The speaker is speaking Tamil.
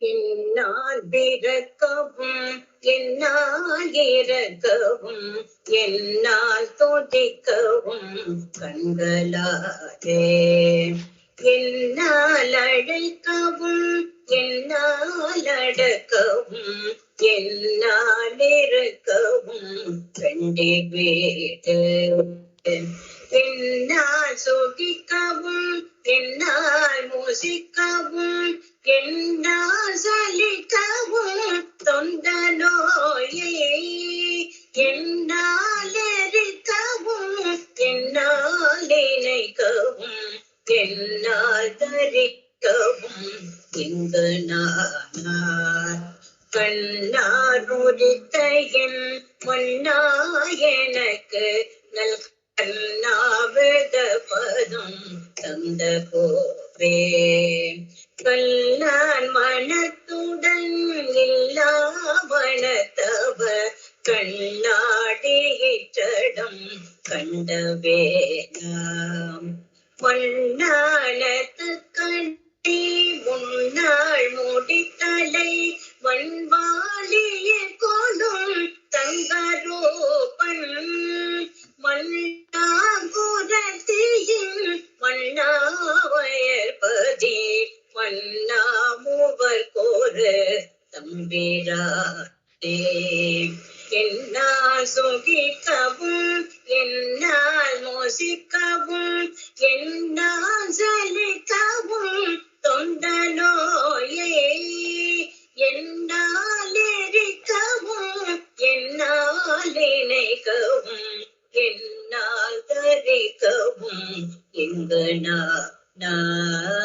என்னால் பிறக்கவும் என்னால் இறக்கவும் என்னால் துதிக்கவும் கண்களாதே என்னால் அழைக்கவும் என்னால் அடக்கவும் என்னால் இருக்கவும் கண்டே வேடு. என்னால் சுகிக்கவும் என்னால் மூசிக்கவும் என்னால் சலிக்கவும் தொந்த நோயை என்னால் எரிக்கவும் என்னால் இணைக்கவும் என்னால் தரிக்கவும் இங்கு நானார். கண்ணார் உரித்த என் முன்னா எனக்கு நல் கண்ணாவித பதம் தந்த போவே. கல் வேடம் கண்ட நாம் மண்ணாலத்து கண்டி முன்னாள் முடித்தலை வன்வாலிய கொடும் தங்கரூபன். மன்னாகுரத்தியின் மன்னாவயற்பதி மன்னாமுவர் கோரு தம்பிரா என்னால் சுகிக்கவும் என்னால் மோசிக்கவும் என்னால் ஜலிக்கவும் தொந்த நோயே என்னால் எரிக்கவும் என்னால் இணைக்கவும் என்னால் தரிக்கவும் எங்கனா நான்